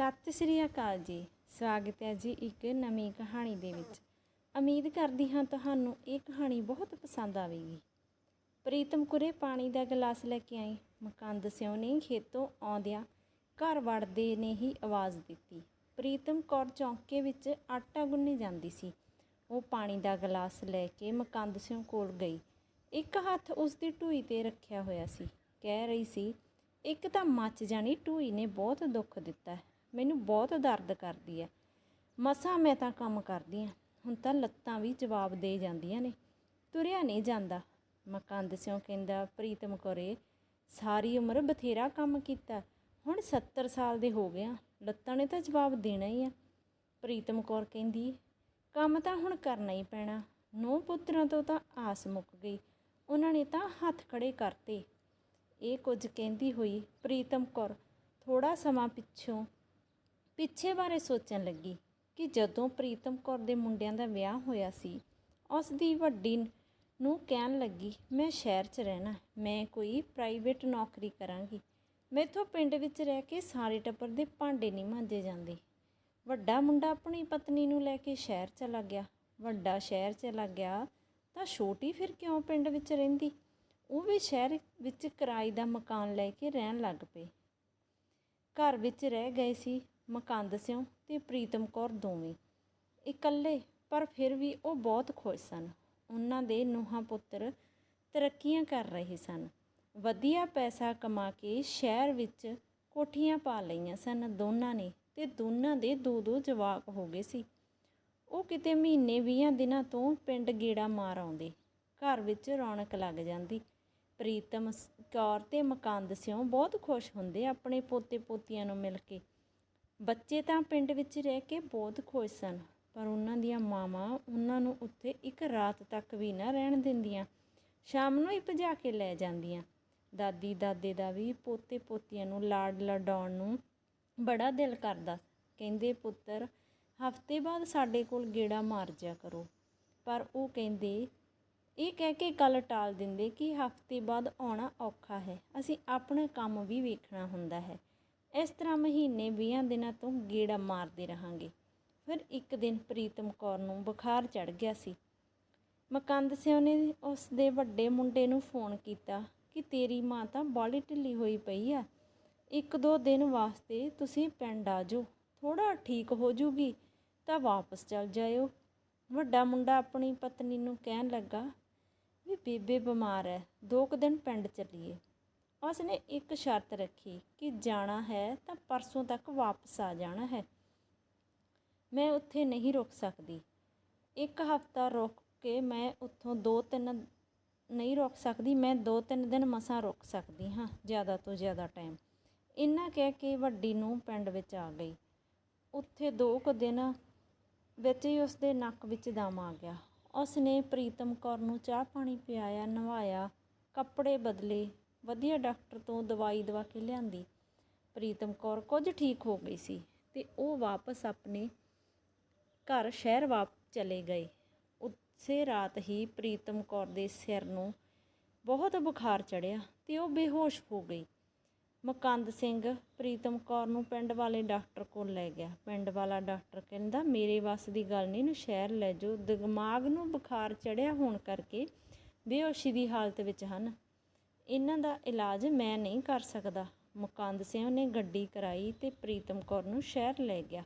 ਸਤਿ ਸ੍ਰੀ ਅਕਾਲ ਜੀ। ਸਵਾਗਤ ਹੈ ਜੀ ਇੱਕ ਨਵੀਂ ਕਹਾਣੀ ਦੇ ਵਿੱਚ। ਉਮੀਦ ਕਰਦੀ ਹਾਂ ਤੁਹਾਨੂੰ ਇਹ ਕਹਾਣੀ ਬਹੁਤ ਪਸੰਦ ਆਵੇਗੀ। ਪ੍ਰੀਤਮ ਕੁਰੇ ਪਾਣੀ ਦਾ ਗਲਾਸ ਲੈ ਕੇ ਆਈ ਮਕੰਦ ਸਿਉ ਨੇ ਖੇਤੋਂ ਆਉਂਦਿਆਂ ਘਰ ਵੜਦੇ ਨੇ ਹੀ ਆਵਾਜ਼ ਦਿੱਤੀ। ਪ੍ਰੀਤਮ ਕੌਰ ਚੌਂਕੇ ਵਿੱਚ ਆਟਾ ਗੁੰਨੀ ਜਾਂਦੀ ਸੀ। ਉਹ ਪਾਣੀ ਦਾ ਗਲਾਸ ਲੈ ਕੇ ਮਕੰਦ ਸਿਉ ਕੋਲ ਗਈ। ਇੱਕ ਹੱਥ ਉਸ ਦੀ ਢੂਈ ਤੇ ਰੱਖਿਆ ਹੋਇਆ ਸੀ। ਕਹਿ ਰਹੀ ਸੀ, ਇੱਕ ਤਾਂ ਮੱਚ ਜਾਣੀ ਢੂਈ ਨੇ ਬਹੁਤ ਦੁੱਖ ਦਿੱਤਾ ਮੈਨੂੰ ਬਹੁਤ ਦਰਦ ਕਰਦੀ ਹੈ ਮਸਾਂ ਮੈਂ ਤਾਂ ਕੰਮ ਕਰਦੀ ਹਾਂ ਹੁਣ ਤਾਂ ਲੱਤਾਂ ਵੀ ਜਵਾਬ ਦੇ ਜਾਂਦੀਆਂ ਨੇ। ਤੁਰਿਆ ਨਹੀਂ ਜਾਂਦਾ। ਮਕੰਦ ਸਿਉ ਕਹਿੰਦਾ ਪ੍ਰੀਤਮ ਕੌਰੇ ਸਾਰੀ ਉਮਰ ਬਥੇਰਾ ਕੰਮ ਕੀਤਾ। ਹੁਣ 70 ਸਾਲ ਦੇ ਹੋ ਗਿਆ ਲੱਤਾਂ ਨੇ ਤਾਂ ਜਵਾਬ ਦੇਣਾ ਹੀ ਆ। ਪ੍ਰੀਤਮ ਕੌਰ ਕਹਿੰਦੀ, ਕੰਮ ਤਾਂ ਹੁਣ ਕਰਨਾ ਹੀ ਪੈਣਾ। ਨੌ ਪੁੱਤਰਾਂ ਤੋਂ ਤਾਂ ਆਸ ਮੁੱਕ ਗਈ। ਉਹਨਾਂ ਨੇ ਤਾਂ ਹੱਥ ਖੜੇ ਕਰਤੇ। ਇਹ ਕੁਝ ਕਹਿੰਦੀ ਹੋਈ ਪ੍ਰੀਤਮ ਕੌਰ ਥੋੜਾ ਸਮਾਂ ਪਿੱਛੋਂ ਪਿੱਛੇ ਬਾਰੇ ਸੋਚਣ ਲੱਗੀ ਕਿ ਜਦੋਂ ਪ੍ਰੀਤਮ ਕੌਰ ਦੇ ਮੁੰਡਿਆਂ ਦਾ ਵਿਆਹ ਹੋਇਆ ਸੀ, ਉਸ ਦੀ ਵੱਡੀ ਨੂੰ ਕਹਿਣ ਲੱਗੀ, ਮੈਂ ਸ਼ਹਿਰ 'ਚ ਰਹਿਣਾ, ਮੈਂ ਕੋਈ ਪ੍ਰਾਈਵੇਟ ਨੌਕਰੀ ਕਰਾਂਗੀ। ਮੈਥੋਂ ਪਿੰਡ ਵਿੱਚ ਰਹਿ ਕੇ ਸਾਰੇ ਟੱਬਰ ਦੇ ਭਾਂਡੇ ਨਹੀਂ ਮਾਂਜੇ ਜਾਂਦੇ। ਵੱਡਾ ਮੁੰਡਾ ਆਪਣੀ ਪਤਨੀ ਨੂੰ ਲੈ ਕੇ ਸ਼ਹਿਰ ਚਲਾ ਗਿਆ। ਵੱਡਾ ਸ਼ਹਿਰ ਚਲਾ ਗਿਆ ਤਾਂ ਛੋਟੀ ਫਿਰ ਕਿਉਂ ਪਿੰਡ ਵਿੱਚ ਰਹਿੰਦੀ? ਉਹ ਵੀ ਸ਼ਹਿਰ ਵਿੱਚ ਕਿਰਾਏ ਦਾ ਮਕਾਨ ਲੈ ਕੇ ਰਹਿਣ ਲੱਗ ਪਏ ਘਰ ਵਿੱਚ ਰਹਿ ਗਏ ਸੀ। ਮਕੰਦ ਸਿਉਂ ਤੇ ਪ੍ਰੀਤਮ ਕੌਰ ਦੋਵੇਂ। ਇਕੱਲੇ, ਪਰ ਫਿਰ ਵੀ ਉਹ ਬਹੁਤ ਖੁਸ਼ ਸਨ। ਉਹਨਾਂ ਦੇ ਨੂੰਹਾਂ ਪੁੱਤਰ ਤਰੱਕੀਆਂ ਕਰ ਰਹੇ ਸਨ। ਵਧੀਆ ਪੈਸਾ ਕਮਾ ਕੇ ਸ਼ਹਿਰ ਵਿੱਚ ਕੋਠੀਆਂ ਪਾ ਲਈਆਂ ਸਨ ਦੋਨਾਂ ਨੇ ਤੇ ਦੋਨਾਂ ਦੇ ਦੋ ਦੋ ਜਵਾਕ ਹੋ ਗਏ ਸੀ। ਉਹ ਕਿਤੇ ਮਹੀਨੇ 20 ਦਿਨਾਂ ਤੋਂ ਪਿੰਡ ਗੇੜਾ ਮਾਰ ਆਉਂਦੇ। ਘਰ ਵਿੱਚ ਰੌਣਕ ਲੱਗ ਜਾਂਦੀ। ਪ੍ਰੀਤਮ ਕੌਰ ਤੇ ਮਕੰਦ ਸਿਉ ਬਹੁਤ ਖੁਸ਼ ਹੁੰਦੇ ਆਪਣੇ ਪੋਤੇ ਪੋਤੀਆਂ ਨੂੰ ਮਿਲ ਕੇ। ਬੱਚੇ ਤਾਂ ਪਿੰਡ ਵਿੱਚ ਰਹਿ ਕੇ ਬਹੁਤ ਖੁਸ਼ ਸਨ, ਪਰ ਉਹਨਾਂ ਦੀਆਂ ਮਾਵਾਂ ਉਹਨਾਂ ਨੂੰ ਉੱਥੇ ਇੱਕ ਰਾਤ ਤੱਕ ਵੀ ਨਾ ਰਹਿਣ ਦਿੰਦੀਆਂ। ਸ਼ਾਮ ਨੂੰ ਹੀ ਭਜਾ ਕੇ ਲੈ ਜਾਂਦੀਆਂ। ਦਾਦੀ ਦਾਦੇ ਦਾ ਵੀ ਪੋਤੇ ਪੋਤੀਆਂ ਨੂੰ ਲਾਡ ਲਡਾਉਣ ਨੂੰ ਬੜਾ ਦਿਲ ਕਰਦਾ। ਕਹਿੰਦੇ, ਪੁੱਤਰ, ਹਫ਼ਤੇ ਬਾਅਦ ਸਾਡੇ ਕੋਲ ਗੇੜਾ ਮਾਰ ਜਾ ਕਰੋ। ਪਰ ਉਹ ਕਹਿੰਦੇ, ਇਹ ਕਹਿ ਕੇ ਗੱਲ ਟਾਲ ਦਿੰਦੇ ਕਿ ਹਫ਼ਤੇ ਬਾਅਦ ਆਉਣਾ ਔਖਾ ਹੈ। ਅਸੀਂ ਆਪਣਾ ਕੰਮ ਵੀ ਵੇਖਣਾ ਹੁੰਦਾ ਹੈ। ਇਸ ਤਰ੍ਹਾਂ ਮਹੀਨੇ 20 ਦਿਨਾਂ ਤੋਂ ਗੇੜਾ ਮਾਰਦੇ ਰਹਾਂਗੇ। ਫਿਰ ਇੱਕ ਦਿਨ ਪ੍ਰੀਤਮ ਕੌਰ ਨੂੰ ਬੁਖਾਰ ਚੜ ਗਿਆ ਸੀ। ਮਕੰਦ ਸਿਉ ਨੇ ਉਸ ਦੇ ਵੱਡੇ ਮੁੰਡੇ ਨੂੰ ਫੋਨ ਕੀਤਾ ਕਿ ਤੇਰੀ ਮਾਂ ਤਾਂ ਬਾਲੀ ਢਿੱਲੀ ਹੋਈ ਪਈ ਆ। ਇੱਕ ਦੋ ਦਿਨ ਵਾਸਤੇ ਤੁਸੀਂ ਪਿੰਡ ਆ ਜਾਓ। ਥੋੜਾ ਠੀਕ ਹੋ ਜੂਗੀ ਤਾਂ ਵਾਪਸ ਚਲ ਜਾਇਓ। ਵੱਡਾ ਮੁੰਡਾ ਆਪਣੀ ਪਤਨੀ ਨੂੰ ਕਹਿਣ ਲੱਗਾ, ਵੀ ਬੇਬੇ ਬਿਮਾਰ ਹੈ ਦੋ ਕੁ ਦਿਨ ਪਿੰਡ ਚੱਲੀਏ। ਉਸ ਨੇ ਇੱਕ ਸ਼ਰਤ ਰੱਖੀ ਕਿ ਜਾਣਾ ਹੈ ਤਾਂ ਪਰਸੋਂ ਤੱਕ ਵਾਪਸ ਆ ਜਾਣਾ ਹੈ। ਮੈਂ ਉੱਥੇ ਨਹੀਂ ਰੁਕ ਸਕਦੀ। ਇੱਕ ਹਫ਼ਤਾ ਰੁਕ ਕੇ ਮੈਂ ਉੱਥੋਂ ਦੋ ਤਿੰਨ ਨਹੀਂ ਰੁਕ ਸਕਦੀ, ਮੈਂ ਦੋ ਤਿੰਨ ਦਿਨ ਮਸਾਂ ਰੁਕ ਸਕਦੀ ਹਾਂ, ਜ਼ਿਆਦਾ ਤੋਂ ਜ਼ਿਆਦਾ ਟਾਈਮ ਇੰਨਾ ਕਹਿ ਕੇ ਵੱਡੀ ਨੂੰ ਪਿੰਡ ਵਿੱਚ ਆ ਗਈ। ਉੱਥੇ ਦੋ ਕੁ ਦਿਨ ਵਿੱਚ ਹੀ ਉਸਦੇ ਨੱਕ ਵਿੱਚ ਦਮ ਆ ਗਿਆ। ਉਸ ਨੇ ਪ੍ਰੀਤਮ ਕੌਰ ਨੂੰ ਚਾਹ ਪਾਣੀ ਪਿਆਇਆ, ਨਵਾਇਆ, ਕੱਪੜੇ ਬਦਲੇ ਵਧੀਆ ਡਾਕਟਰ ਤੋਂ ਦਵਾਈ ਦਵਾ ਕੇ ਲਿਆਂਦੀ। ਪ੍ਰੀਤਮ ਕੌਰ ਕੁਝ ਠੀਕ ਹੋ ਗਈ ਸੀ ਅਤੇ ਉਹ ਵਾਪਸ ਆਪਣੇ ਘਰ ਸ਼ਹਿਰ ਵਾਪ ਚਲੇ ਗਏ। ਉਸੇ ਰਾਤ ਹੀ ਪ੍ਰੀਤਮ ਕੌਰ ਦੇ ਸਿਰ ਨੂੰ ਬਹੁਤ ਬੁਖਾਰ ਚੜਿਆ ਤੇ ਉਹ ਬੇਹੋਸ਼ ਹੋ ਗਈ। ਮਕੰਦ ਸਿੰਘ ਪ੍ਰੀਤਮ ਕੌਰ ਨੂੰ ਪਿੰਡ ਵਾਲੇ ਡਾਕਟਰ ਕੋਲ ਲੈ ਗਿਆ। ਪਿੰਡ ਵਾਲਾ ਡਾਕਟਰ ਕਹਿੰਦਾ, ਮੇਰੇ ਵੱਸ ਦੀ ਗੱਲ ਨਹੀਂ ਨੂੰ ਸ਼ਹਿਰ ਲੈ ਜਾਓ। ਦਿਮਾਗ ਨੂੰ ਬੁਖਾਰ ਚੜਿਆ ਹੋਣ ਕਰਕੇ ਬੇਹੋਸ਼ੀ ਦੀ ਹਾਲਤ ਵਿੱਚ ਹਨ। ਇਹਨਾਂ ਦਾ ਇਲਾਜ ਮੈਂ ਨਹੀਂ ਕਰ ਸਕਦਾ। ਮੁਕੰਦ ਸਿੰਘ ਨੇ ਗੱਡੀ ਕਰਾਈ ਤੇ ਪ੍ਰੀਤਮ ਕੌਰ ਨੂੰ ਸ਼ਹਿਰ ਲੈ ਗਿਆ।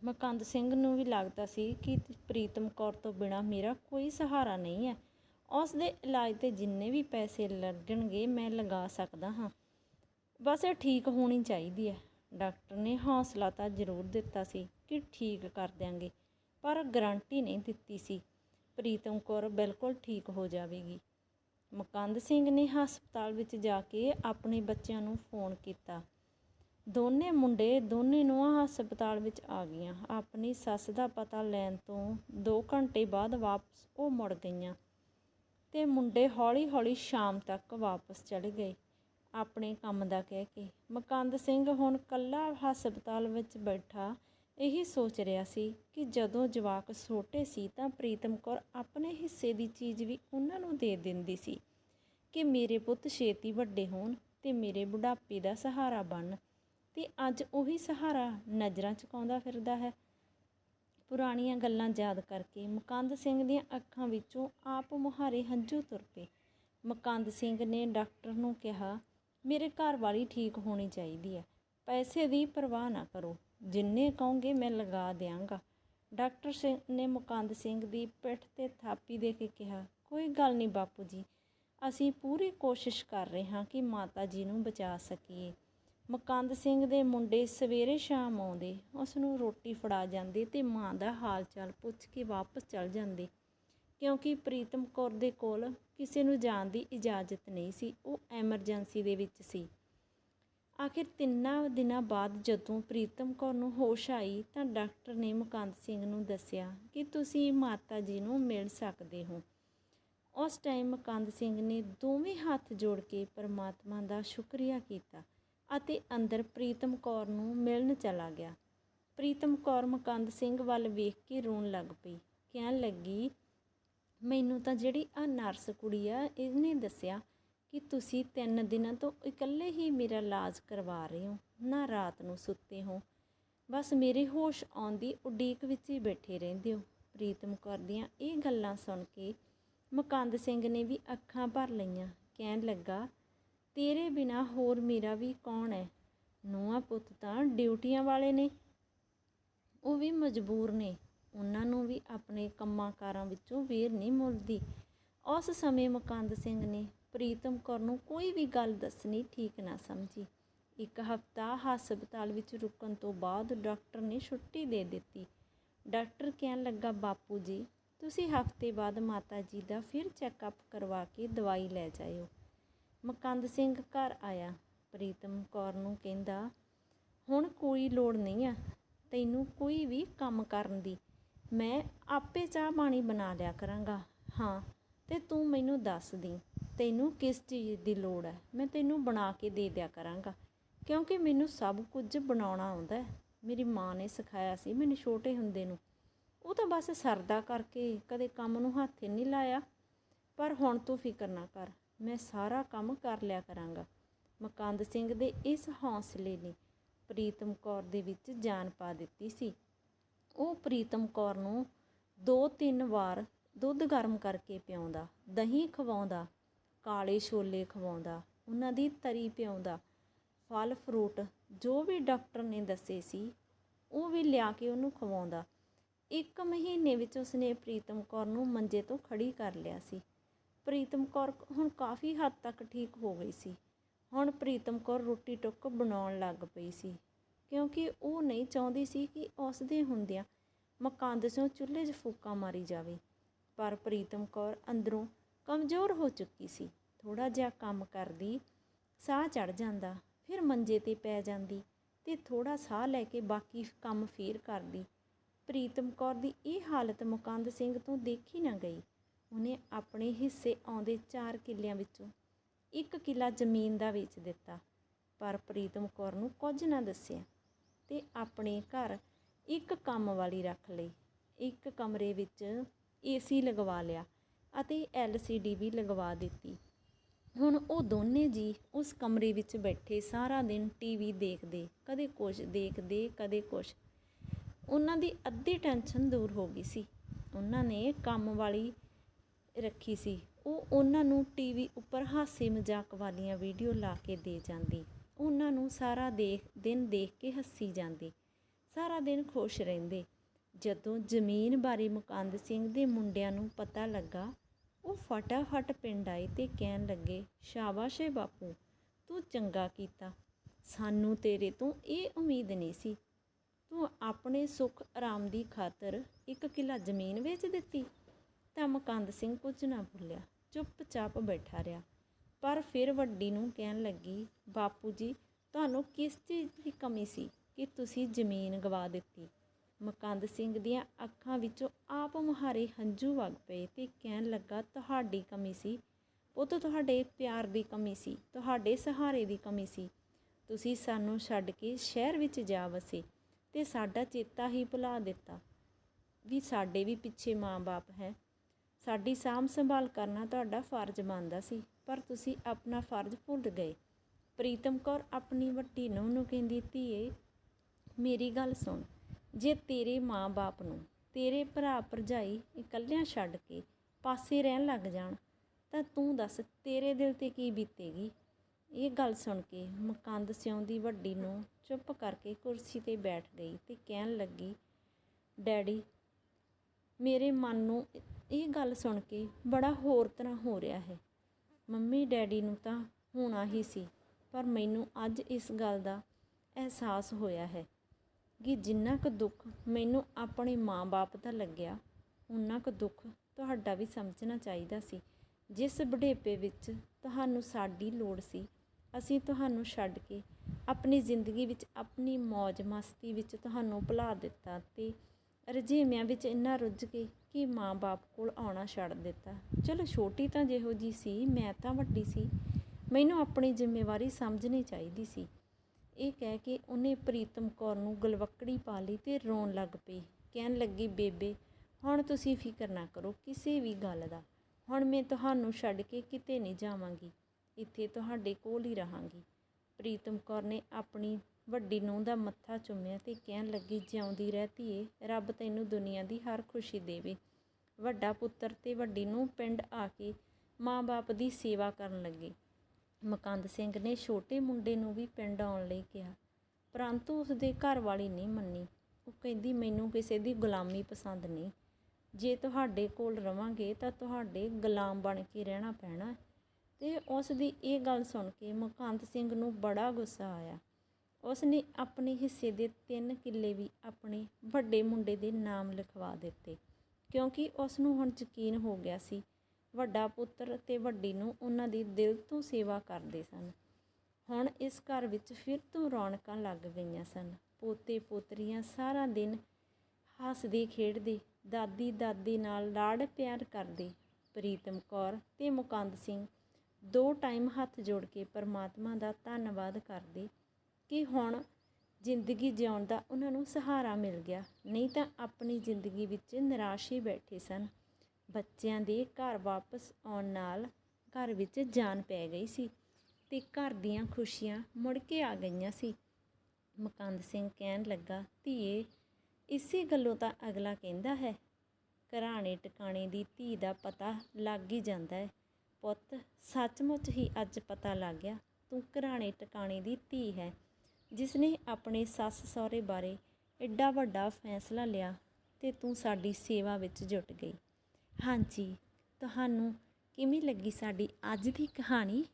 ਮਕੰਦ ਸਿੰਘ ਨੂੰ ਵੀ ਲੱਗਦਾ ਸੀ ਕਿ ਪ੍ਰੀਤਮ ਕੌਰ ਤੋਂ ਬਿਨਾ ਮੇਰਾ ਕੋਈ ਸਹਾਰਾ ਨਹੀਂ ਹੈ। ਉਸ ਦੇ ਇਲਾਜ ਤੇ ਜਿੰਨੇ ਵੀ ਪੈਸੇ ਲੱਗਣਗੇ ਮੈਂ ਲਗਾ ਸਕਦਾ ਹਾਂ। ਬਸ ਇਹ ਠੀਕ ਹੋਣੀ ਚਾਹੀਦੀ ਹੈ। ਡਾਕਟਰ ਨੇ ਹੌਸਲਾ ਤਾਂ ਜ਼ਰੂਰ ਦਿੱਤਾ ਸੀ ਕਿ ਠੀਕ ਕਰ ਦਿਆਂਗੇ, ਪਰ ਗਰੰਟੀ ਨਹੀਂ ਦਿੱਤੀ ਸੀ। ਪ੍ਰੀਤਮ ਕੌਰ ਬਿਲਕੁਲ ਠੀਕ ਹੋ ਜਾਵੇਗੀ। ਮੁਕੰਦ ਸਿੰਘ ਨੇ ਹਸਪਤਾਲ ਵਿੱਚ ਜਾ ਕੇ ਆਪਣੇ ਬੱਚਿਆਂ ਨੂੰ ਫੋਨ ਕੀਤਾ। ਦੋਨੇ ਮੁੰਡੇ ਦੋਨੇ ਨੂੰਹਾਂ ਹਸਪਤਾਲ ਵਿੱਚ ਆ ਗਈਆਂ। ਆਪਣੀ ਸੱਸ ਦਾ ਪਤਾ ਲੈਣ ਤੋਂ 2 ਘੰਟੇ ਬਾਅਦ ਵਾਪਸ ਉਹ ਮੁੜ ਗਈਆਂ ਤੇ ਮੁੰਡੇ ਹੌਲੀ-ਹੌਲੀ ਸ਼ਾਮ ਤੱਕ ਵਾਪਸ ਚਲੇ ਗਏ ਆਪਣੇ ਕੰਮ ਦਾ ਕਹਿ ਕੇ। ਮਕੰਦ ਸਿੰਘ ਹੁਣ ਕੱਲਾ ਹਸਪਤਾਲ ਵਿੱਚ ਬੈਠਾ ਇਹੀ ਸੋਚ ਰਿਹਾ ਸੀ ਕਿ ਜਦੋਂ ਜਵਾਕ ਛੋਟੇ ਸੀ ਤਾਂ ਪ੍ਰੀਤਮ ਕੌਰ ਆਪਣੇ ਹਿੱਸੇ ਦੀ ਚੀਜ਼ ਵੀ ਉਹਨਾਂ ਨੂੰ ਦੇ ਦਿੰਦੀ ਸੀ ਕਿ ਮੇਰੇ ਪੁੱਤ ਛੇਤੀ ਵੱਡੇ ਹੋਣ ਤੇ ਮੇਰੇ ਬੁਢਾਪੇ ਦਾ ਸਹਾਰਾ ਬਣ ਤੇ ਅੱਜ ਉਹੀ ਸਹਾਰਾ ਨਜ਼ਰਾਂ ਚੁਕਾਉਂਦਾ ਫਿਰਦਾ ਹੈ। ਪੁਰਾਣੀਆਂ ਗੱਲਾਂ ਯਾਦ ਕਰਕੇ ਮੁਕੰਦ ਸਿੰਘ ਦੀਆਂ ਅੱਖਾਂ ਵਿੱਚੋਂ ਆਪ ਮੁਹਾਰੇ ਹੰਝੂ ਤੁਰ ਪਏ। ਮੁਕੰਦ ਸਿੰਘ ਨੇ ਡਾਕਟਰ ਨੂੰ ਕਿਹਾ, ਮੇਰੇ ਘਰ ਵਾਲੀ ਠੀਕ ਹੋਣੀ ਚਾਹੀਦੀ ਹੈ, ਪੈਸੇ ਦੀ ਪਰਵਾਹ ਨਾ ਕਰੋ। ਜਿੰਨੇ ਕਹੋਗੇ ਮੈਂ ਲਗਾ ਦਿਆਂਗਾ। ਡਾਕਟਰ ਸਿੰਘ ਨੇ ਮੁਕੰਦ ਸਿੰਘ ਦੀ ਪਿੱਠ ਤੇ ਥਾਪੀ ਦੇ ਕੇ ਕਿਹਾ, ਕੋਈ ਗੱਲ ਨਹੀਂ ਬਾਪੂ ਜੀ, ਅਸੀਂ ਪੂਰੀ ਕੋਸ਼ਿਸ਼ ਕਰ ਰਹੇ ਹਾਂ ਕਿ ਮਾਤਾ ਜੀ ਨੂੰ ਬਚਾ ਸਕੀਏ ਮੁਕੰਦ ਸਿੰਘ ਦੇ ਮੁੰਡੇ ਸਵੇਰੇ ਸ਼ਾਮ ਆਉਂਦੇ, ਉਸ ਨੂੰ ਰੋਟੀ ਫੜਾ ਜਾਂਦੇ ਤੇ ਮਾਂ ਦਾ ਹਾਲ ਚਾਲ ਪੁੱਛ ਕੇ ਵਾਪਸ ਚਲ ਜਾਂਦੇ। ਕਿਉਂਕਿ ਪ੍ਰੀਤਮ ਕੌਰ ਦੇ ਕੋਲ ਕਿਸੇ ਨੂੰ ਜਾਣ ਦੀ ਇਜਾਜ਼ਤ ਨਹੀਂ ਸੀ, ਉਹ ਐਮਰਜੈਂਸੀ ਦੇ ਵਿੱਚ ਸੀ। ਆਖਿਰ ਤਿੰਨਾਂ ਦਿਨਾਂ ਬਾਅਦ ਜਦੋਂ ਪ੍ਰੀਤਮ ਕੌਰ ਨੂੰ ਹੋਸ਼ ਆਈ ਤਾਂ ਡਾਕਟਰ ਨੇ ਮੁਕੰਦ ਸਿੰਘ ਨੂੰ ਦੱਸਿਆ ਕਿ ਤੁਸੀਂ ਮਾਤਾ ਜੀ ਨੂੰ ਮਿਲ ਸਕਦੇ ਹੋ। ਉਸ ਟਾਈਮ ਮੁਕੰਦ ਸਿੰਘ ਨੇ ਦੋਵੇਂ ਹੱਥ ਜੋੜ ਕੇ ਪਰਮਾਤਮਾ ਦਾ ਸ਼ੁਕਰੀਆ ਕੀਤਾ ਅਤੇ ਅੰਦਰ ਪ੍ਰੀਤਮ ਕੌਰ ਨੂੰ ਮਿਲਣ ਚਲਾ ਗਿਆ। ਪ੍ਰੀਤਮ ਕੌਰ ਮੁਕੰਦ ਸਿੰਘ ਵੱਲ ਵੇਖ ਕੇ ਰੋਣ ਲੱਗ ਪਈ। ਕਹਿਣ ਲੱਗੀ, ਮੈਨੂੰ ਤਾਂ ਜਿਹੜੀ ਆ ਨਰਸ ਕੁੜੀ ਆ, ਇਹਨੇ ਦੱਸਿਆ ਕਿ ਤੁਸੀਂ ਤਿੰਨ ਦਿਨਾਂ ਤੋਂ ਇਕੱਲੇ ਹੀ ਮੇਰਾ ਇਲਾਜ ਕਰਵਾ ਰਹੇ ਹੋ, ਨਾ ਰਾਤ ਨੂੰ ਸੁੱਤੇ ਹੋ। ਬਸ ਮੇਰੇ ਹੋਸ਼ ਆਉਣ ਦੀ ਉਡੀਕ ਵਿੱਚ ਹੀ ਬੈਠੇ ਰਹਿੰਦੇ ਹੋ। ਪ੍ਰੀਤਮ ਕੌਰ ਦੀਆਂ ਇਹ ਗੱਲਾਂ ਸੁਣ ਕੇ ਮੁਕੰਦ ਸਿੰਘ ਨੇ ਵੀ ਅੱਖਾਂ ਭਰ ਲਈਆਂ। ਕਹਿਣ ਲੱਗਾ, ਤੇਰੇ ਬਿਨਾ ਹੋਰ ਮੇਰਾ ਵੀ ਕੌਣ ਹੈ? ਨੂੰਹਾਂ ਪੁੱਤ ਤਾਂ ਡਿਊਟੀਆਂ ਵਾਲੇ ਨੇ। ਉਹ ਵੀ ਮਜਬੂਰ ਨੇ। ਉਹਨਾਂ ਨੂੰ ਵੀ ਆਪਣੇ ਕੰਮਾਂ ਕਾਰਾਂ ਵਿੱਚੋਂ ਵੇਰ ਨਹੀਂ ਮੁਲਦੀ। ਉਸ ਸਮੇਂ ਮੁਕੰਦ ਸਿੰਘ ਨੇ ਪ੍ਰੀਤਮ ਕੌਰ ਨੂੰ ਕੋਈ ਵੀ ਗੱਲ ਦੱਸਣੀ ਠੀਕ ਨਾ ਸਮਝੀ। ਇੱਕ ਹਫ਼ਤਾ ਹਸਪਤਾਲ ਵਿੱਚ ਰੁਕਣ ਤੋਂ ਬਾਅਦ ਡਾਕਟਰ ਨੇ ਛੁੱਟੀ ਦੇ ਦਿੱਤੀ। ਡਾਕਟਰ ਕਹਿਣ ਲੱਗਾ, ਬਾਪੂ ਜੀ, ਤੁਸੀਂ ਹਫ਼ਤੇ ਬਾਅਦ ਮਾਤਾ ਜੀ ਦਾ ਫਿਰ ਚੈੱਕਅਪ ਕਰਵਾ ਕੇ ਦਵਾਈ ਲੈ ਜਾਇਓ। ਮਕੰਦ ਸਿੰਘ ਘਰ ਆਇਆ। ਪ੍ਰੀਤਮ ਕੌਰ ਨੂੰ ਕਹਿੰਦਾ, ਹੁਣ ਕੋਈ ਲੋੜ ਨਹੀਂ ਆ, ਤੈਨੂੰ ਕੋਈ ਵੀ ਕੰਮ ਕਰਨ ਦੀ। ਮੈਂ ਆਪੇ ਚਾਹ ਪਾਣੀ ਬਣਾ ਲਿਆ ਕਰਾਂਗਾ। ਹਾਂ, ਤੇ ਤੂੰ ਮੈਨੂੰ ਦੱਸ ਦੀ। ਤੈਨੂੰ ਕਿਸ ਚੀਜ਼ ਦੀ ਲੋੜ ਹੈ? ਮੈਂ ਤੈਨੂੰ ਬਣਾ ਕੇ ਦੇ ਦਿਆ ਕਰਾਂਗਾ। ਕਿਉਂਕਿ ਮੈਨੂੰ ਸਭ ਕੁਝ ਬਣਾਉਣਾ ਆਉਂਦਾ ਮੇਰੀ ਮਾਂ ਨੇ ਸਿਖਾਇਆ ਸੀ ਮੈਨੂੰ ਛੋਟੇ ਹੁੰਦੇ ਨੂੰ। ਉਹ ਤਾਂ ਬਸ ਸਰਦਾ ਕਰਕੇ ਕਦੇ ਕੰਮ ਨੂੰ ਹੱਥ ਨਹੀਂ ਲਾਇਆ। ਪਰ ਹੁਣ ਤੂੰ ਫਿਕਰ ਨਾ ਕਰ, ਮੈਂ ਸਾਰਾ ਕੰਮ ਕਰ ਲਿਆ ਕਰਾਂਗਾ। ਮਕੰਦ ਸਿੰਘ ਦੇ ਇਸ ਹੌਸਲੇ ਨੇ ਪ੍ਰੀਤਮ ਕੌਰ ਦੇ ਵਿੱਚ ਜਾਨ ਪਾ ਦਿੱਤੀ ਸੀ। ਉਹ ਪ੍ਰੀਤਮ ਕੌਰ ਨੂੰ ਦੋ ਤਿੰਨ ਵਾਰ ਦੁੱਧ ਗਰਮ ਕਰਕੇ ਪਿਆਉਂਦਾ, ਦਹੀਂ ਖਵਾਉਂਦਾ ਕਾਲੇ ਛੋਲੇ ਖਵਾਉਂਦਾ, ਉਹਨਾਂ ਦੀ ਤਰੀ ਪਿਆਉਂਦਾ। ਫਲ, ਫਰੂਟ, ਜੋ ਵੀ ਡਾਕਟਰ ਨੇ ਦੱਸੇ ਸੀ, ਉਹ ਵੀ ਲਿਆ ਕੇ ਉਹਨੂੰ ਖਵਾਉਂਦਾ। ਇੱਕ ਮਹੀਨੇ ਵਿੱਚ ਉਸਨੇ ਪ੍ਰੀਤਮ ਕੌਰ ਨੂੰ ਮੰਜੇ ਤੋਂ ਖੜੀ ਕਰ ਲਿਆ ਸੀ। ਪ੍ਰੀਤਮ ਕੌਰ ਹੁਣ ਕਾਫੀ ਹੱਦ ਤੱਕ ਠੀਕ ਹੋ ਗਈ ਸੀ। ਹੁਣ ਪ੍ਰੀਤਮ ਕੌਰ ਰੋਟੀ ਟੁੱਕ ਬਣਾਉਣ ਲੱਗ ਪਈ ਸੀ, ਕਿਉਂਕਿ ਉਹ ਨਹੀਂ ਚਾਹੁੰਦੀ ਸੀ ਕਿ ਉਸ ਦੇ ਹੁੰਦਿਆਂ ਮਕਾਨ ਦੇ ਚੁੱਲ੍ਹੇ 'ਚ ਫੂਕਾ ਮਾਰੀ ਜਾਵੇ। ਪਰ ਪ੍ਰੀਤਮ ਕੌਰ ਅੰਦਰੋਂ ਕਮਜ਼ੋਰ ਹੋ ਚੁੱਕੀ ਸੀ। ਥੋੜਾ ਜਿਹਾ ਕੰਮ ਕਰਦੀ, ਸਾਹ ਚੜ ਜਾਂਦਾ, ਫਿਰ ਮੰਜੇ ਤੇ ਪੈ ਜਾਂਦੀ ਤੇ ਥੋੜਾ ਸਾਹ ਲੈ ਕੇ ਬਾਕੀ ਕੰਮ ਫੇਰ ਕਰਦੀ। ਪ੍ਰੀਤਮ ਕੌਰ ਦੀ ਇਹ ਹਾਲਤ ਮੁਕੰਦ ਸਿੰਘ ਤੋਂ ਦੇਖੀ ਨਾ ਗਈ। ਉਹਨੇ ਆਪਣੇ ਹਿੱਸੇ ਆਉਂਦੇ 4 ਕਿੱਲਿਆਂ ਵਿੱਚੋਂ ਇੱਕ ਕਿੱਲਾ ਜ਼ਮੀਨ ਦਾ ਵੇਚ ਦਿੱਤਾ, ਪਰ ਪ੍ਰੀਤਮ ਕੌਰ ਨੂੰ ਕੁਝ ਨਾ ਦੱਸਿਆ ਤੇ ਆਪਣੇ ਘਰ ਇੱਕ ਕੰਮ ਵਾਲੀ ਰੱਖ ਲਈ। ਇੱਕ ਕਮਰੇ ਵਿੱਚ ਏਸੀ ਲਗਵਾ ਲਿਆ। ਅਤੇ ਐਲਸੀਡੀ ਵੀ ਲਗਵਾ ਦਿੱਤੀ। ਹੁਣ ਉਹ ਦੋਨੇ ਜੀ ਉਸ ਕਮਰੇ ਵਿੱਚ ਬੈਠੇ ਸਾਰਾ ਦਿਨ ਟੀਵੀ ਦੇਖਦੇ, ਕਦੇ ਕੁਝ ਦੇਖਦੇ, ਕਦੇ ਕੁਝ ਉਹਨਾਂ ਦੀ ਅੱਧੀ ਟੈਨਸ਼ਨ ਦੂਰ ਹੋ ਗਈ ਸੀ। ਉਹਨਾਂ ਨੇ ਕੰਮ ਵਾਲੀ ਰੱਖੀ ਸੀ। ਉਹ ਉਹਨਾਂ ਨੂੰ ਟੀਵੀ ਉੱਪਰ ਹਾਸੇ ਮਜ਼ਾਕ ਵਾਲੀਆਂ ਵੀਡੀਓ ਲਾ ਕੇ ਦੇ ਜਾਂਦੀ। ਉਹਨਾਂ ਨੂੰ ਸਾਰਾ ਦੇਖ, ਦਿਨ ਦੇਖ ਕੇ ਹੱਸੀ ਜਾਂਦੀ। ਸਾਰਾ ਦਿਨ ਖੁਸ਼ ਰਹਿੰਦੇ। ਜਦੋਂ ਜ਼ਮੀਨ ਬਾਰੇ ਮੁਕੰਦ ਸਿੰਘ ਦੇ ਮੁੰਡਿਆਂ ਨੂੰ ਪਤਾ ਲੱਗਾ ਉਹ ਫਟਾਫਟ ਪਿੰਡ ਆਏ ਤੇ ਕਹਿਣ ਲੱਗੇ, ਸ਼ਾਬਾਸ਼ ਏ ਬਾਪੂ, ਤੂੰ ਚੰਗਾ ਕੀਤਾ। ਸਾਨੂੰ ਤੇਰੇ ਤੋਂ ਇਹ ਉਮੀਦ ਨਹੀਂ ਸੀ। ਤੂੰ ਆਪਣੇ ਸੁੱਖ ਆਰਾਮ ਦੀ ਖਾਤਰ ਇੱਕ ਕਿੱਲਾ ਜ਼ਮੀਨ ਵੇਚ ਦਿੱਤੀ। ਤਾਂ ਮਕੰਦ ਸਿੰਘ ਕੁਝ ਨਾ ਭੁੱਲਿਆ ਚੁੱਪਚਾਪ ਬੈਠਾ ਰਿਹਾ। ਪਰ ਫਿਰ ਵੱਡੀ ਨੂੰ ਕਹਿਣ ਲੱਗੀ, ਬਾਪੂ ਜੀ, ਤੁਹਾਨੂੰ ਕਿਸ ਚੀਜ਼ ਦੀ ਕਮੀ ਸੀ ਕਿ ਤੁਸੀਂ ਜ਼ਮੀਨ ਗਵਾ ਦਿੱਤੀ? ਮਕੰਦ ਸਿੰਘ ਦੀਆਂ ਅੱਖਾਂ ਵਿੱਚੋਂ ਆਪ ਮੁਹਾਰੇ ਹੰਝੂ ਵਗ ਪਏ ਤੇ ਕਹਿਣ ਲੱਗਾ, ਤੁਹਾਡੀ ਕਮੀ ਸੀ, ਪੁੱਤ ਤੁਹਾਡੇ ਪਿਆਰ ਦੀ ਕਮੀ ਸੀ, ਤੁਹਾਡੇ ਸਹਾਰੇ ਦੀ ਕਮੀ ਸੀ। ਤੁਸੀਂ ਸਾਨੂੰ ਛੱਡ ਕੇ ਸ਼ਹਿਰ ਵਿੱਚ ਜਾ ਵਸੇ ਤੇ ਸਾਡਾ ਚੇਤਾ ਹੀ ਭੁਲਾ ਦਿੱਤਾ ਵੀ ਸਾਡੇ ਵੀ ਪਿੱਛੇ ਮਾਂ-ਬਾਪ ਹੈ। ਸਾਡੀ ਸਾਂਭ ਸੰਭਾਲ ਕਰਨਾ ਤੁਹਾਡਾ ਫਰਜ਼ ਬਣਦਾ ਸੀ, ਪਰ ਤੁਸੀਂ ਆਪਣਾ ਫਰਜ਼ ਭੁੱਲ ਗਏ। ਪ੍ਰੀਤਮ ਕੌਰ ਆਪਣੀ ਵੱਡੀ ਨੂੰਹ ਨੂੰ ਕਹਿੰਦੀ, ਧੀਏ, ਮੇਰੀ ਗੱਲ ਸੁਣ ਜੇ ਤੇਰੇ ਮਾਂ-ਬਾਪ ਨੂੰ ਤੇਰੇ ਭਰਾ ਭਰਜਾਈ ਇਕੱਲਿਆਂ ਛੱਡ ਕੇ ਪਾਸੇ ਰਹਿਣ ਲੱਗ ਜਾਣ, ਤਾਂ ਤੂੰ ਦੱਸ ਤੇਰੇ ਦਿਲ ਤੇ ਕੀ ਬੀਤੇਗੀ? ਇਹ ਗੱਲ ਸੁਣ ਕੇ ਮਕੰਦ ਸਿਉਂ ਦੀ ਵੱਡੀ ਨੂੰ ਚੁੱਪ ਕਰਕੇ ਕੁਰਸੀ ਤੇ ਬੈਠ ਗਈ ਤੇ ਕਹਿਣ ਲੱਗੀ, ਡੈਡੀ, ਮੇਰੇ ਮਨ ਨੂੰ ਇਹ ਗੱਲ ਸੁਣ ਕੇ ਬੜਾ ਹੋਰ ਤਰ੍ਹਾਂ ਹੋ ਰਿਹਾ ਹੈ। ਮੰਮੀ ਡੈਡੀ ਨੂੰ ਤਾਂ ਹੋਣਾ ਹੀ ਸੀ, ਪਰ ਮੈਨੂੰ ਅੱਜ ਇਸ ਗੱਲ ਦਾ ਅਹਿਸਾਸ ਹੋਇਆ ਹੈ। ਕਿ ਜਿੰਨਾ ਕੁ ਦੁੱਖ ਮੈਨੂੰ ਆਪਣੇ ਮਾਂ-ਬਾਪ ਦਾ ਲੱਗਿਆ ਉਨਾ ਕੁ ਦੁੱਖ ਤੁਹਾਡਾ ਵੀ ਸਮਝਣਾ ਚਾਹੀਦਾ ਸੀ। ਜਿਸ ਬੁਢੇਪੇ ਵਿੱਚ ਤੁਹਾਨੂੰ ਸਾਡੀ ਲੋੜ ਸੀ, ਅਸੀਂ ਤੁਹਾਨੂੰ ਛੱਡ ਕੇ ਆਪਣੀ ਜ਼ਿੰਦਗੀ ਵਿੱਚ ਆਪਣੀ ਮौज ਮਸਤੀ ਵਿੱਚ ਤੁਹਾਨੂੰ ਭੁਲਾ ਦਿੱਤਾ ਤੇ ਰਜੇਵਿਆਂ ਵਿੱਚ ਇੰਨਾ ਰੁੱਝ ਕੇ ਕਿ ਮਾਂ-ਬਾਪ ਕੋਲ ਆਉਣਾ ਛੱਡ ਦਿੱਤਾ। ਚਲੋ ਛੋਟੀ ਤਾਂ ਜਿਹੋ ਜੀ ਸੀ, ਮੈਂ ਤਾਂ ਵੱਡੀ ਸੀ। ਮੈਨੂੰ ਆਪਣੀ ਜ਼ਿੰਮੇਵਾਰੀ ਸਮਝਣੀ ਚਾਹੀਦੀ ਸੀ। ਇਹ ਕਹਿ ਕੇ ਉਹਨੇ ਪ੍ਰੀਤਮ ਕੌਰ ਨੂੰ ਗਲਵੱਕੜੀ ਪਾ ਲਈ ਤੇ ਰੋਣ ਲੱਗ ਪਈ। ਕਹਿਣ ਲੱਗੀ, ਬੇਬੇ, ਹੁਣ ਤੁਸੀਂ ਫਿਕਰ ਨਾ ਕਰੋ, ਕਿਸੇ ਵੀ ਗੱਲ ਦਾ। ਹੁਣ ਮੈਂ ਤੁਹਾਨੂੰ ਛੱਡ ਕੇ ਕਿਤੇ ਨਹੀਂ ਜਾਵਾਂਗੀ। ਇੱਥੇ ਤੁਹਾਡੇ ਕੋਲ ਹੀ ਰਹਾਂਗੀ। ਪ੍ਰੀਤਮ ਕੌਰ ਨੇ ਆਪਣੀ ਵੱਡੀ ਨੂੰਹ ਦਾ ਮੱਥਾ ਚੁੰਮਿਆ ਤੇ ਕਹਿਣ ਲੱਗੀ, ਜਿਉਂਦੀ ਰਹਿ ਧੀਏ, ਰੱਬ ਤੈਨੂੰ ਦੁਨੀਆ ਦੀ ਹਰ ਖੁਸ਼ੀ ਦੇਵੇ। ਵੱਡਾ ਪੁੱਤਰ ਤੇ ਵੱਡੀ ਨੂੰਹ ਪਿੰਡ ਆ ਕੇ ਮਾਂ-ਬਾਪ ਦੀ ਸੇਵਾ ਕਰਨ ਲੱਗੇ। ਮਕੰਦ ਸਿੰਘ ਨੇ ਛੋਟੇ ਮੁੰਡੇ ਨੂੰ ਵੀ ਪਿੰਡ ਆਉਣ ਲਈ ਕਿਹਾ, ਪਰੰਤੂ ਉਸਦੇ ਘਰ ਵਾਲੀ ਨਹੀਂ ਮੰਨੀ। ਉਹ ਕਹਿੰਦੀ, ਮੈਨੂੰ ਕਿਸੇ ਦੀ ਗੁਲਾਮੀ ਪਸੰਦ ਨਹੀਂ। ਜੇ ਤੁਹਾਡੇ ਕੋਲ ਰਵਾਂਗੇ ਤਾਂ ਤੁਹਾਡੇ ਗੁਲਾਮ ਬਣ ਕੇ ਰਹਿਣਾ ਪੈਣਾ ਤੇ ਉਸ ਦੀ ਇਹ ਗੱਲ ਸੁਣ ਕੇ ਮਕੰਦ ਸਿੰਘ ਨੂੰ ਬੜਾ ਗੁੱਸਾ ਆਇਆ। ਉਸ ਨੇ ਆਪਣੇ ਹਿੱਸੇ ਦੇ 3 ਕਿੱਲੇ ਵੀ ਆਪਣੇ ਵੱਡੇ ਮੁੰਡੇ ਦੇ ਨਾਮ ਲਿਖਵਾ ਦਿੱਤੇ, ਕਿਉਂਕਿ ਉਸ ਨੂੰ ਹੁਣ ਯਕੀਨ ਹੋ ਗਿਆ ਸੀ ਵੱਡਾ ਪੁੱਤਰ ਤੇ ਵੱਡੀ ਨੂੰ ਉਹਨਾਂ ਦੀ ਦਿਲ ਤੋਂ ਸੇਵਾ ਕਰਦੇ ਸਨ। ਹੁਣ ਇਸ ਘਰ ਵਿੱਚ ਫਿਰ ਤੋਂ ਰੌਣਕਾਂ ਲੱਗ ਗਈਆਂ ਸਨ। ਪੋਤੇ ਪੋਤਰੀਆਂ ਸਾਰਾ ਦਿਨ ਹੱਸਦੇ ਖੇਡਦੇ, ਦਾਦੀ ਦਾਦੀ ਨਾਲ ਲਾੜ ਪਿਆਰ ਕਰਦੇ, ਪ੍ਰੀਤਮ ਕੌਰ ਤੇ ਮੁਕੰਦ ਸਿੰਘ ਦੋ ਟਾਈਮ ਹੱਥ ਜੋੜ ਕੇ ਪਰਮਾਤਮਾ ਦਾ ਧੰਨਵਾਦ ਕਰਦੇ ਕਿ ਹੁਣ ਜ਼ਿੰਦਗੀ ਜਿਉਣ ਦਾ ਉਹਨਾਂ ਨੂੰ ਸਹਾਰਾ ਮਿਲ ਗਿਆ। ਨਹੀਂ ਤਾਂ ਆਪਣੀ ਜ਼ਿੰਦਗੀ ਵਿੱਚ ਨਿਰਾਸ਼ ਹੀ ਬੈਠੇ ਸਨ। ਬੱਚਿਆਂ ਦੇ ਘਰ ਵਾਪਸ ਆਉਣ ਨਾਲ ਘਰ ਵਿੱਚ ਜਾਨ ਪੈ ਗਈ ਸੀ ਅਤੇ ਘਰ ਦੀਆਂ ਖੁਸ਼ੀਆਂ ਮੁੜ ਕੇ ਆ ਗਈਆਂ ਸੀ। ਮੁਕੰਦ ਸਿੰਘ ਕਹਿਣ ਲੱਗਾ, ਧੀਏ, ਇਸੇ ਗੱਲੋਂ ਤਾਂ ਅਗਲਾ ਕਹਿੰਦਾ ਹੈ, ਘਰਾਣੇ ਟਿਕਾਣੇ ਦੀ ਧੀ ਦਾ ਪਤਾ ਲੱਗ ਹੀ ਜਾਂਦਾ ਹੈ। ਪੁੱਤ, ਸੱਚਮੁੱਚ ਹੀ ਅੱਜ ਪਤਾ ਲੱਗ ਗਿਆ, ਤੂੰ ਘਰਾਣੇ ਟਿਕਾਣੇ ਦੀ ਧੀ ਹੈ ਜਿਸ ਨੇ ਆਪਣੇ ਸੱਸ ਸਹੁਰੇ ਬਾਰੇ ਐਡਾ ਵੱਡਾ ਫੈਸਲਾ ਲਿਆ ਤੇ ਤੂੰ ਸਾਡੀ ਸੇਵਾ ਵਿੱਚ ਜੁਟ ਗਈ। ਹਾਂਜੀ, ਤੁਹਾਨੂੰ ਕਿਵੇਂ ਲੱਗੀ ਸਾਡੀ ਅੱਜ ਦੀ ਕਹਾਣੀ?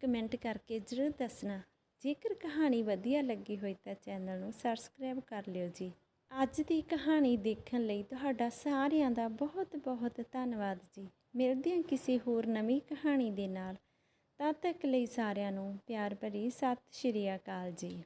ਕਮੈਂਟ ਕਰਕੇ ਜ਼ਰੂਰ ਦੱਸਣਾ। ਜੇਕਰ ਕਹਾਣੀ ਵਧੀਆ ਲੱਗੀ ਹੋਈ ਤਾਂ ਚੈਨਲ ਨੂੰ ਸਬਸਕ੍ਰਾਈਬ ਕਰ ਲਿਓ ਜੀ। ਅੱਜ ਦੀ ਕਹਾਣੀ ਦੇਖਣ ਲਈ ਤੁਹਾਡਾ ਸਾਰਿਆਂ ਦਾ ਬਹੁਤ ਬਹੁਤ ਧੰਨਵਾਦ ਜੀ। ਮਿਲਦੇ ਹਾਂ ਕਿਸੇ ਹੋਰ ਨਵੀਂ ਕਹਾਣੀ ਦੇ ਨਾਲ। ਤਦ ਤੱਕ ਲਈ ਸਾਰਿਆਂ ਨੂੰ ਪਿਆਰ ਭਰੀ ਸਤਿ ਸ਼੍ਰੀ ਅਕਾਲ ਜੀ।